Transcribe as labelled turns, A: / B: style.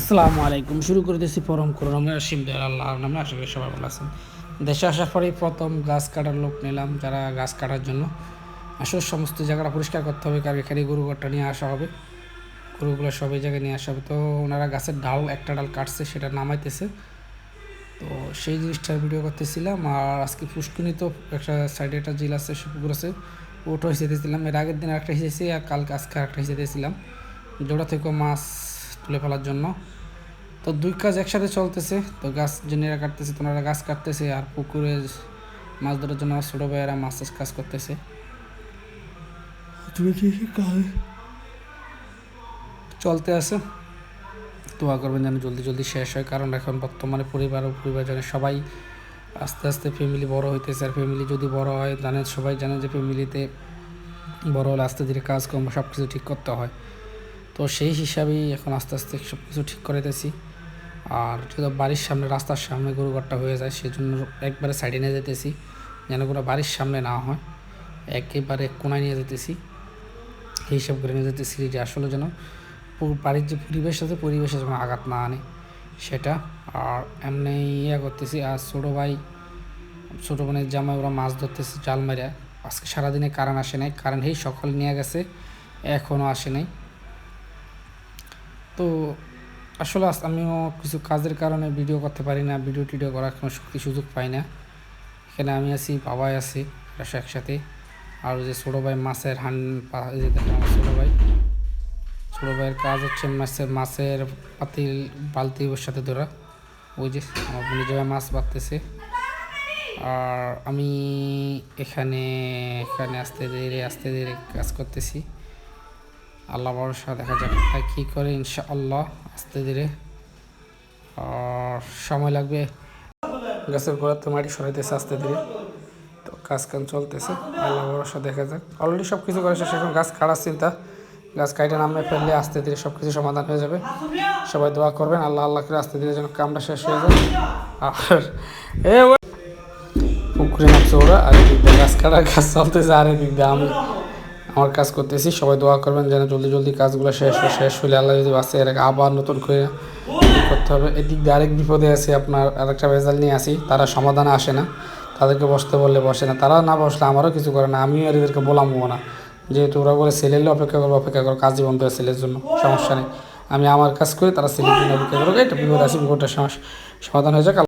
A: আসসালামু আলাইকুম। শুরু করে দিয়েছি পরম আসিম দেয়ার আল্লাহর নামে। আশা করি সবাই ভালো আছেন। দেশে আসার পরেই প্রথম গাছ কাটার লোক নিলাম যারা গাছ কাটার জন্য। আসলে সমস্ত জায়গাটা পরিষ্কার করতে হবে, কারণ এখানে গরু ঘরটা নিয়ে আসা হবে। গরুগুলো সব এই জায়গায় নিয়ে আসা হবে। তো ওনারা গাছের ডাল, একটা ডাল কাটছে, সেটা নামাইতেছে। তো সেই জিনিসটার ভিডিও করতেছিলাম, আর আজকে পুষ্কুনি তো একটা সাইডে একটা জিল আছে পুকুর আছে। ওটা হিসেবে দিয়েছিলাম। এর আগের দিন একটা হিসেছি আর কালকে আজকে একটা দিয়েছিলাম। জোড়া থেকে মাছ তুলে ফেলার জন্য। তো দুই কাজ একসাথে চলতেছে। তো গাছ জেনেরা কাটতেছে তোনারা গাছ কাটতেছে আর পুকুরে মাছ ধরার জন্য আমার ছোটো ভাইয়েরা মাছের কাজ করতেছে। তুমি কি কাজ? চলতে আছে। দোয়া করবেন যেন জলদি জলদি শেষ হয় কারণ এখন বর্তমানে পরিবার ও পরিবারজনের সবাই আস্তে আস্তে ফ্যামিলি বড় হইতেছে। আর ফ্যামিলি যদি বড় হয় জানেন সবাই জানে যে ফ্যামিলিতে বড় হলে আস্তে ধীরে কাজকর্ম সব কিছু ঠিক করতে হয়। তো সেই হিসাবেই এখন আস্তে আস্তে সব কিছু ঠিক করাইতেছি আর যদি বাড়ির সামনে, রাস্তার সামনে গরু ঘরটা হয়ে যায়, সেজন্য একবারে সাইডে নিয়ে যেতেছি, যেন কোনো বাড়ির সামনে না হয়। একেবারে কোনায় নিয়ে যেতেছি, এই হিসাব করে নিয়ে যেতেছি যে আসলে যেন বাড়ির যে পরিবেশ আছে, পরিবেশে যেন আঘাত না আনে সেটা। আর এমনি ইয়ে করতেছি, আর ছোটো ভাই, ছোটো বোনের জামাই, ওরা মাছ ধরতেছে জাল মারিয়া আজকে সারাদিনে কারেন্ট আসে নাই কারেন্ট এই সকাল নিয়ে গেছে এখনও আসে নাই। তো আসলে আমিও কিছু কাজের কারণে ভিডিও করতে পারি না ভিডিও টিডিও করার কোনো শক্তি সুযোগ পাই না। এখানে আমি আছি, বাবাই আছি একসাথে। আর যে ছোটো ভাই মাছের হান ছোটো ভাই। ছোটো ভাইয়ের কাজ হচ্ছে মাছের মাছের পাতিল বালতি ওর সাথে ধরা। ওই যে আমার জায়গায় মাছ বাঁধতেছে। আর আমি এখানে এখানে আস্তে ধীরে আস্তে ধীরে কাজ করতেছি। আল্লাহ ভরসা দেখা যাক। আর কী করে? ইনশাআল্লাহ, আস্তে ধীরে। সময় লাগবে। গাছের গোড়ার তো মাটি সরাইতেছে, আস্তে ধীরে। তো কাজ কাম চলতেছে, আল্লাহ ভরসা দেখা যাক। অলরেডি সব কিছু করে শেষ, এখন গাছ কাটার চিন্তা। গাছ কাটে নামে ফেললে আস্তে ধীরে সব কিছু সমাধান হয়ে যাবে। সবাই দোয়া করবেন, আল্লাহ আল্লাহ করে আস্তে ধীরে যেন কামটা শেষ হয়ে যায়। আর এ পুকুরে নামছে ওরা, আর গাছ কাটা, গাছ চলতেছে, আর এদিক দিয়ে আমি আমার কাজ করতেছি, সবাই দোয়া করবেন যেন জলদি জলদি কাজগুলো শেষ হয় শেষ হলে আল্লাহ যদি বাঁচে এর আবার নতুন করে করতে হবে। এদিক দিয়ে আরেক বিপদে আছে, আপনার আরেকটা ভেজাল নিয়ে আসি তারা সমাধানে আসে না, তাদেরকে বসতে বললে বসে না। তারা না বসলে আমারও কিছু করে না, আমিও আর এদেরকে বলামও না। যেহেতু ওরা বলে ছেলেলে অপেক্ষা করব, অপেক্ষা করো কাজই বন্ধ হয় ছেলের জন্য, সমস্যা নেই। আমি আমার কাজ করি, তারা ছেলের জন্য অপেক্ষা করব এটা বিপদ আছে, বিপদটা সমাধান হয়ে যাক